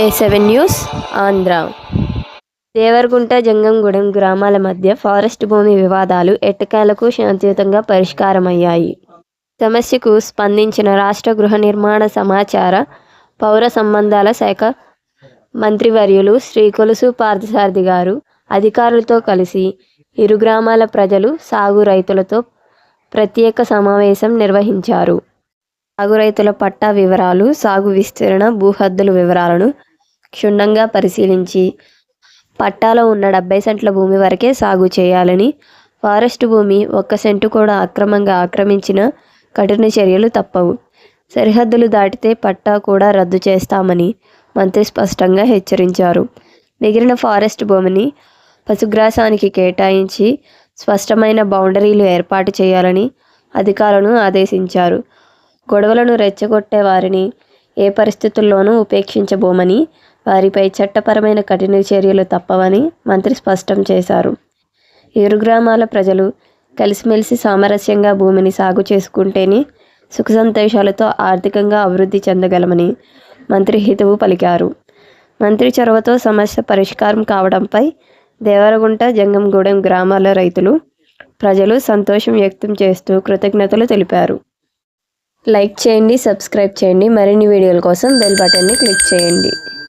A seven news Andhra Devaragunta Jangamgudem గ్రామాల మధ్య forest భూమి వివాదాలు ఎట్టకేలకు శాంతియుతంగా పరిష్కారమయ్యాయి. సమస్యకు స్పందించిన రాష్ట్ర గృహ నిర్మాణ సమాచార పౌర సంబంధాల శాఖ మంత్రివర్యులు శ్రీ కొలుసు పార్థసారథి గారు అధికారులతో కలిసి ఇరు గ్రామాల ప్రజలు సాగు రైతులతో ప్రత్యేక సమావేశం నిర్వహించారు. సాగు రైతుల పట్టా వివరాలు సాగు విస్తీర్ణ భూహద్దుల వివరాలను క్షుణ్ణంగా పరిశీలించి పట్టాలో ఉన్న డెబ్బై సెంట్ల భూమి వరకే సాగు చేయాలని ఫారెస్ట్ భూమి ఒక్క సెంటు కూడా అక్రమంగా ఆక్రమించిన కఠిన చర్యలు తప్పవు. సరిహద్దులు దాటితే పట్టా కూడా రద్దు చేస్తామని మంత్రి స్పష్టంగా హెచ్చరించారు. మిగిలిన ఫారెస్ట్ భూమిని పశుగ్రాసానికి కేటాయించి స్పష్టమైన బౌండరీలు ఏర్పాటు చేయాలని అధికారులను ఆదేశించారు. గొడవలను రెచ్చగొట్టే వారిని ఏ పరిస్థితుల్లోనూ ఉపేక్షించబోమని వారిపై చట్టపరమైన కఠిన చర్యలు తప్పవని మంత్రి స్పష్టం చేశారు. ఇరు గ్రామాల ప్రజలు కలిసిమెలిసి సామరస్యంగా భూమిని సాగు చేసుకుంటేనే సుఖ సంతోషాలతో ఆర్థికంగా అభివృద్ధి చెందగలమని మంత్రి హితవు పలికారు. మంత్రి చొరవతో సమస్య పరిష్కారం కావడంపై దేవరగుంట జంగంగూడెం గ్రామాల రైతులు ప్రజలు సంతోషం వ్యక్తం చేస్తూ కృతజ్ఞతలు తెలిపారు. లైక్ చేయండి సబ్స్క్రైబ్ చేయండి. మరిన్ని వీడియోల కోసం బెల్ బటన్ని క్లిక్ చేయండి.